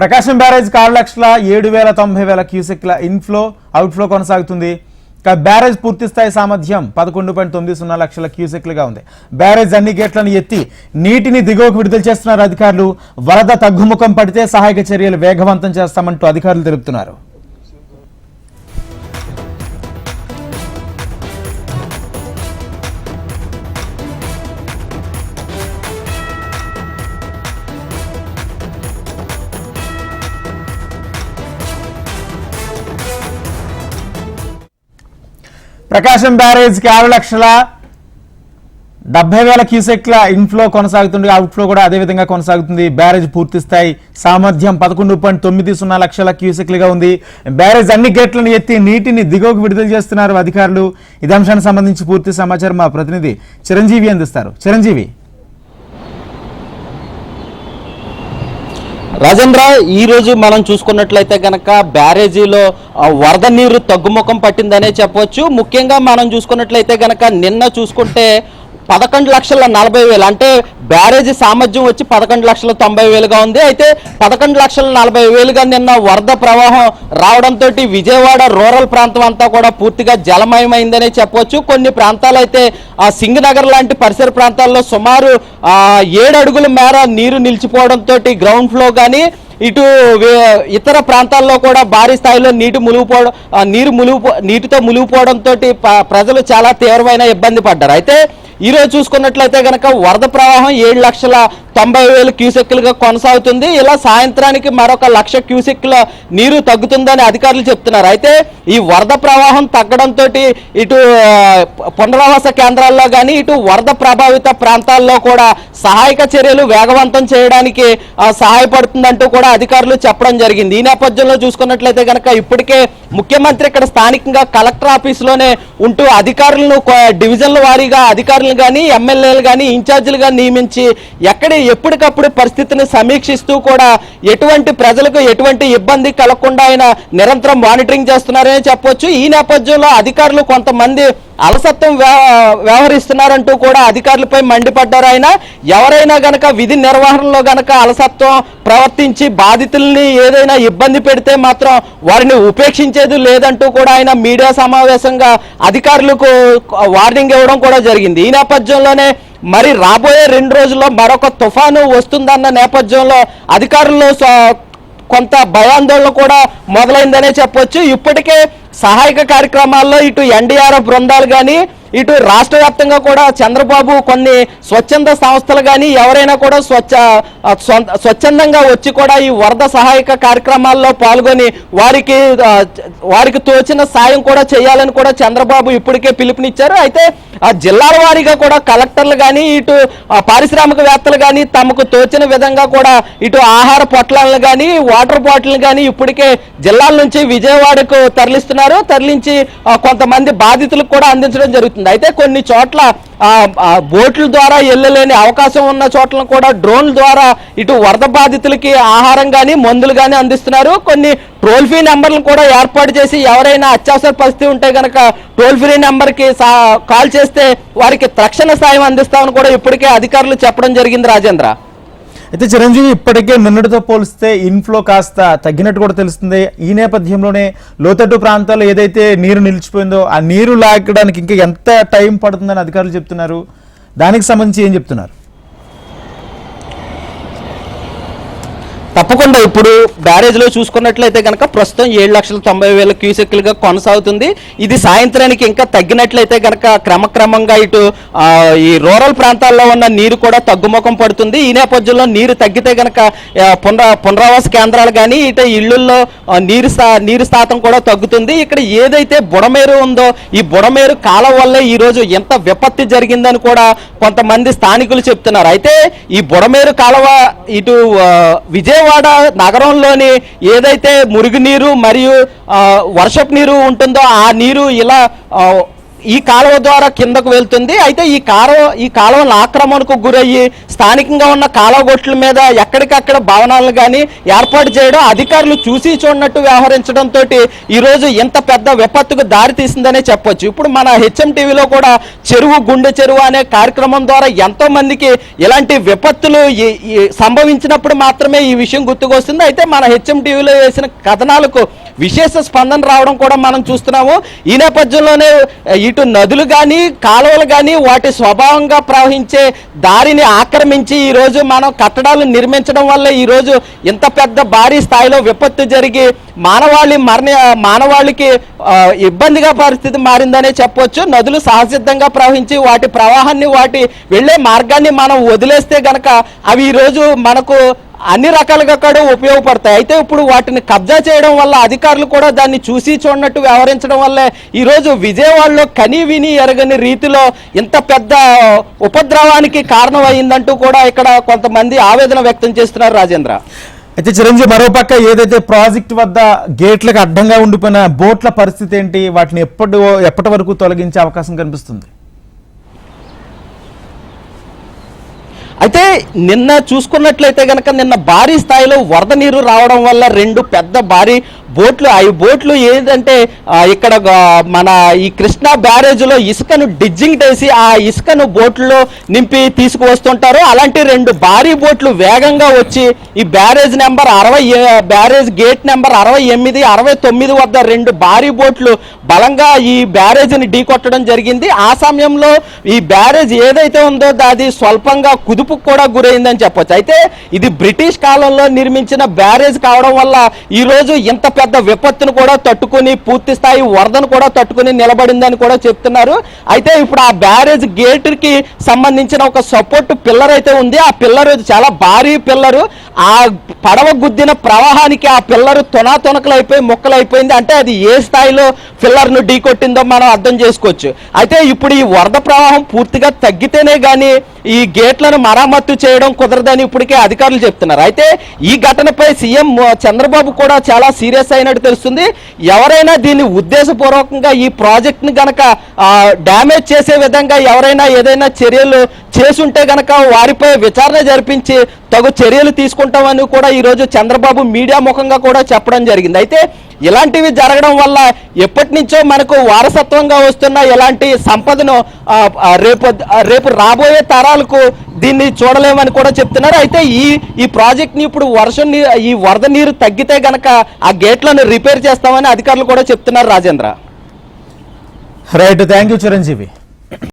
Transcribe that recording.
ప్రకాశం barrage ఆరు లక్షల ఏడు వేల తొంభై వేల క్యూసెక్ల ఇన్ఫ్లో అవుట్ఫ్లో కొనసాగుతుంది. బ్యారేజ్ పూర్తి స్థాయి సామర్థ్యం పదకొండు పాయింట్ తొమ్మిది సున్నా లక్షల క్యూసెక్లుగా ఉంది. బ్యారేజ్ అన్ని గేట్లను ఎత్తి నీటిని దిగువకు విడుదల చేస్తున్నారు అధికారులు. వరద తగ్గుముఖం పడితే సహాయక చర్యలు వేగవంతం చేస్తామంటూ అధికారులు తెలుపుతున్నారు. ప్రకాశం బ్యారేజ్కి ఆరు లక్షల డెబ్బై వేల క్యూసెక్ల ఇన్ఫ్లో కొనసాగుతుంది అవుట్ఫ్లో కూడా అదే విధంగా కొనసాగుతుంది. బ్యారేజ్ పూర్తి స్థాయి సామర్థ్యం పదకొండు పాయింట్ తొమ్మిది సున్నా లక్షల క్యూసెక్లుగా ఉంది. బ్యారేజ్ అన్ని గేట్లను ఎత్తి నీటిని దిగువకు విడుదల చేస్తున్నారు అధికారులు. ఇదే అంశానికి సంబంధించి పూర్తి సమాచారం మా ప్రతినిధి చిరంజీవి అందిస్తారు. చిరంజీవి. రాజేంద్ర ఈ రోజు మనం చూసుకున్నట్లయితే గనక బ్యారేజీలో వరద నీరు తగ్గుముఖం పట్టిందనే చెప్పవచ్చు ముఖ్యంగా మనం చూసుకున్నట్లయితే గనక నిన్న చూసుకుంటే పదకొండు లక్షల నలభై వేలు. అంటే బ్యారేజీ సామర్థ్యం వచ్చి పదకొండు లక్షల తొంభై వేలుగా ఉంది. అయితే పదకొండు లక్షల నలభై వేలుగా నిన్న వరద ప్రవాహం రావడంతో విజయవాడ రూరల్ ప్రాంతం అంతా కూడా పూర్తిగా జలమయమైందనే చెప్పవచ్చు కొన్ని ప్రాంతాలు అయితే ఆ సింగనగర్ లాంటి పరిసర ప్రాంతాల్లో సుమారు ఏడు అడుగుల మేర నీరు నిలిచిపోవడంతో గ్రౌండ్ ఫ్లో కానీ ఇటు వే- ఇతర ప్రాంతాల్లో కూడా భారీ స్థాయిలో నీటి మునిగిపోవడం నీరు మునిగిపో నీటితో మునిగిపోవడంతో ప్రజలు చాలా తీవ్రమైన ఇబ్బంది పడ్డారు. అయితే ఈ రోజు చూసుకున్నట్లయితే గనక వరద ప్రవాహం ఏడు లక్షల తొంభై వేలు క్యూసెక్లుగా కొనసాగుతుంది. ఇలా సాయంత్రానికి మరొక లక్ష క్యూసెక్ల నీరు తగ్గుతుందని అధికారులు చెప్తున్నారు. అయితే ఈ వరద ప్రవాహం తగ్గడంతో ఇటు పునరావాస కేంద్రాల్లో కానీ ఇటు వరద ప్రభావిత ప్రాంతాల్లో కూడా సహాయక చర్యలు వేగవంతం చేయడానికి సహాయపడుతుందంటూ కూడా అధికారులు చెప్పడం జరిగింది. ఈ నేపథ్యంలో చూసుకున్నట్లయితే కనుక ఇప్పటికే ముఖ్యమంత్రి ఇక్కడ స్థానికంగా కలెక్టర్ ఆఫీస్లోనే ఉంటూ అధికారులను డివిజన్ల వారీగా అధికారులు కానీ ఎమ్మెల్యేలు కానీ ఇన్ఛార్జీలుగా నియమించి ఎక్కడ ఎప్పటికప్పుడు పరిస్థితిని సమీక్షిస్తూ కూడా ఎటువంటి ప్రజలకు ఎటువంటి ఇబ్బంది కలగకుండా ఆయన నిరంతరం మానిటరింగ్ చేస్తున్నారని చెప్పొచ్చు. ఈ నేపథ్యంలో అధికారులు కొంతమంది అలసత్వం వ్యవహరిస్తున్నారంటూ కూడా అధికారులపై మండిపడ్డారు ఆయన. ఎవరైనా గనక విధి నిర్వహణలో గనక అలసత్వం ప్రవర్తించి బాధితుల్ని ఏదైనా ఇబ్బంది పెడితే మాత్రం వారిని ఉపేక్షించేది లేదంటూ కూడా ఆయన మీడియా సమావేశంగా అధికారులకు వార్నింగ్ ఇవ్వడం కూడా జరిగింది. ఈ నేపథ్యంలోనే మరి రాబోయే రెండు రోజుల్లో మరొక తుఫాను వస్తుందన్న నేపథ్యంలో అధికారులు కొంత భయాందోళన కూడా మొదలైందనే చెప్పొచ్చు. ఇప్పటికే సహాయక కార్యక్రమాల్లో ఇటు ఎన్డీఆర్ఎఫ్ బృందాలు కానీ ఇటు రాష్ట్ర వ్యాప్తంగా కూడా చంద్రబాబు కొన్ని స్వచ్ఛంద సంస్థలు కానీ ఎవరైనా కూడా స్వచ్ఛ స్వచ్ఛందంగా వచ్చి కూడా ఈ వరద సహాయక కార్యక్రమాల్లో పాల్గొని వారికి వారికి తోచిన సాయం కూడా చేయాలని కూడా చంద్రబాబు ఇప్పటికే పిలుపునిచ్చారు. అయితే ఆ జిల్లాల వారీగా కూడా కలెక్టర్లు కానీ ఇటు పారిశ్రామికవేత్తలు కానీ తమకు తోచిన విధంగా కూడా ఇటు ఆహార పొట్లాలను కానీ వాటర్ బాటిల్ కానీ ఇప్పటికే జిల్లాల నుంచి విజయవాడకు తరలిస్తున్నారు. తరలించి కొంతమంది బాధితులకు కూడా అందించడం జరుగుతుంది. అయితే కొన్ని చోట్ల బోట్ల ద్వారా వెళ్ళలేని అవకాశం ఉన్న చోట్ల కూడా డ్రోన్ల ద్వారా ఇటు వరద బాధితులకి ఆహారం కానీ మందులు కానీ అందిస్తున్నారు. కొన్ని టోల్ ఫ్రీ నెంబర్లు కూడా ఏర్పాటు చేసి ఎవరైనా అత్యవసర పరిస్థితి ఉంటే కనుక టోల్ ఫ్రీ నెంబర్కి సా- కాల్ చేస్తే వారికి తక్షణ సాయం అందిస్తామని కూడా ఇప్పటికే అధికారులు చెప్పడం జరిగింది రాజేంద్ర. అయితే చిరంజీవి ఇప్పటికే నిన్నటితో పోలిస్తే ఇన్ఫ్లో కాస్త తగ్గినట్టు కూడా తెలుస్తుంది. ఈ నేపథ్యంలోనే లోతట్టు ప్రాంతాల్లో ఏదైతే నీరు నిలిచిపోయిందో ఆ నీరు లాగడానికి ఇంకా ఎంత టైం పడుతుందని అధికారులు చెప్తున్నారు. దానికి సంబంధించి ఏం చెప్తున్నారు? తప్పకుండా ఇప్పుడు బ్యారేజ్లో చూసుకున్నట్లయితే కనుక ప్రస్తుతం ఏడు లక్షల తొంభై వేల క్యూసెక్లుగా కొనసాగుతుంది. ఇది సాయంత్రానికి ఇంకా తగ్గినట్లయితే కనుక క్రమక్రమంగా ఇటు ఈ రూరల్ ప్రాంతాల్లో ఉన్న నీరు కూడా తగ్గుముఖం పడుతుంది. ఈ నేపథ్యంలో నీరు తగ్గితే కనుక పునరా పునరావాస కేంద్రాలు కానీ ఇటు ఇళ్ళుల్లో నీరు సా నీరు శాతం కూడా తగ్గుతుంది. ఇక్కడ ఏదైతే బుడమేరు ఉందో ఈ బుడమేరు కాలం వల్లే ఈ రోజు ఎంత విపత్తి జరిగిందని కూడా కొంతమంది స్థానికులు చెప్తున్నారు. అయితే ఈ బుడమేరు కాలువ ఇటు విజయవాడ విజయవాడ నగరంలోని ఏదైతే మురుగునీరు మరియు వర్షపు నీరు ఉంటుందో ఆ నీరు ఇలా ఈ కాలువ ద్వారా కిందకు వెళ్తుంది. అయితే ఈ కాలువ ఈ కాలువల ఆక్రమణకు గురయ్యి స్థానికంగా ఉన్న కాలువ గొట్ల మీద ఎక్కడికక్కడ భవనాలను కానీ ఏర్పాటు చేయడం అధికారులు చూసి చూడనట్టు వ్యవహరించడంతో ఈరోజు ఇంత పెద్ద విపత్తుకు దారి తీసిందనే చెప్పొచ్చు. ఇప్పుడు మన హెచ్ఎం టీవీలో కూడా చెరువు గుండె చెరువు అనే కార్యక్రమం ద్వారా ఎంతో మందికి ఇలాంటి విపత్తులు సంభవించినప్పుడు మాత్రమే ఈ విషయం గుర్తుకొస్తుంది. అయితే మన హెచ్ఎం టీవీలో వేసిన కథనాలకు విశేష స్పందన రావడం కూడా మనం చూస్తున్నాము. ఈ నేపథ్యంలోనే ఇటు నదులు కానీ కాలువలు కానీ వాటి స్వభావంగా ప్రవహించే దారిని ఆక్రమించి ఈరోజు మనం కట్టడాలు నిర్మించడం వల్ల ఈరోజు ఇంత పెద్ద భారీ స్థాయిలో విపత్తు జరిగి మానవాళి మరణ మానవాళికి ఇబ్బందిగా పరిస్థితి మారిందనే చెప్పొచ్చు. నదులు సహసిద్ధంగా ప్రవహించి వాటి ప్రవాహాన్ని వాటి వెళ్ళే మార్గాన్ని మనం వదిలేస్తే గనక అవి ఈరోజు మనకు అన్ని రకాలుగా కూడా ఉపయోగపడతాయి. అయితే ఇప్పుడు వాటిని కబ్జా చేయడం వల్ల అధికారులు కూడా దాన్ని చూసి చూడనట్టు వ్యవహరించడం వల్ల ఈరోజు విజయవాడలో కని విని ఎరగని రీతిలో ఇంత పెద్ద ఉపద్రవానికి కారణమైందంటూ కూడా ఇక్కడ కొంతమంది ఆవేదన వ్యక్తం చేస్తున్నారు రాజేంద్ర. అయితే చిరంజీవి మరోపక్క ఏదైతే ప్రాజెక్ట్ వద్ద గేట్లకు అడ్డంగా ఉండిపోయిన బోట్ల పరిస్థితి ఏంటి? వాటిని ఎప్పటి ఎప్పటి వరకు తొలగించే అవకాశం కనిపిస్తుంది? అయితే నిన్న చూసుకున్నట్లయితే కనుక నిన్న భారీ స్థాయిలో వరద నీరు రావడం వల్ల రెండు పెద్ద భారీ బోట్లు ఆ బోట్లు ఏంటంటే ఇక్కడ మన ఈ కృష్ణా బ్యారేజ్లో ఇసుకను డిజ్జింగ్ చేసి ఆ ఇసుకను బోట్లో నింపి తీసుకువస్తుంటారు. అలాంటి రెండు భారీ బోట్లు వేగంగా వచ్చి ఈ బ్యారేజ్ నెంబర్ అరవై ఏ- బ్యారేజ్ గేట్ నెంబర్ అరవై ఎనిమిది అరవై తొమ్మిది వద్ద రెండు భారీ బోట్లు బలంగా ఈ బ్యారేజ్ని ఢీకొట్టడం జరిగింది. ఆ సమయంలో ఈ బ్యారేజ్ ఏదైతే ఉందో అది స్వల్పంగా కుదుపు కుదుపుకు కూడా గురైందని చెప్పొచ్చు. అయితే ఇది బ్రిటిష్ కాలంలో నిర్మించిన బ్యారేజ్ కావడం వల్ల ఈ రోజు ఇంత పెద్ద విపత్తును కూడా తట్టుకుని పూర్తి స్థాయి వరదను కూడా తట్టుకుని నిలబడిందని కూడా చెప్తున్నారు. అయితే ఇప్పుడు ఆ బ్యారేజ్ గేట్కి సంబంధించిన ఒక సపోర్ట్ పిల్లర్ అయితే ఉంది. ఆ పిల్లర్ చాలా భారీ పిల్లరు. ఆ పడవ గుద్దిన ప్రవాహానికి ఆ పిల్లరు తొనాతొనకలు అయిపోయి మొక్కలు అయిపోయింది అంటే అది ఏ స్థాయిలో పిల్లర్ను ఢీకొట్టిందో మనం అర్థం చేసుకోవచ్చు. అయితే ఇప్పుడు ఈ వరద ప్రవాహం పూర్తిగా తగ్గితేనే కానీ ఈ గేట్లను మరమ్మత్తు చేయడం కుదరదని ఇప్పటికే అధికారులు చెప్తున్నారు. అయితే ఈ ఘటనపై సీఎం చంద్రబాబు కూడా చాలా సీరియస్ అయినట్టు తెలుస్తుంది. ఎవరైనా దీన్ని ఉద్దేశపూర్వకంగా ఈ ప్రాజెక్ట్ని గనక డ్యామేజ్ చేసే విధంగా ఎవరైనా ఏదైనా చర్యలు చేసుంటే గనక వారిపై విచారణ జరిపించి తగు చర్యలు తీసుకుంటామని కూడా ఈరోజు చంద్రబాబు మీడియా ముఖంగా కూడా చెప్పడం జరిగింది. అయితే ఇలాంటివి జరగడం వల్ల ఎప్పటి నుంచో మనకు వారసత్వంగా వస్తున్న ఇలాంటి సంపదను రేపు రేపు రాబోయే తరాలకు దీన్ని చూడలేమని కూడా చెప్తున్నారు. అయితే ఈ ఈ ప్రాజెక్ట్ని ఇప్పుడు వర్షం నీరు ఈ వరద నీరు తగ్గితే గనక ఆ గేట్లను రిపేర్ చేస్తామని అధికారులు కూడా చెప్తున్నారు Rajendra. Right thank you Chiranjeevi.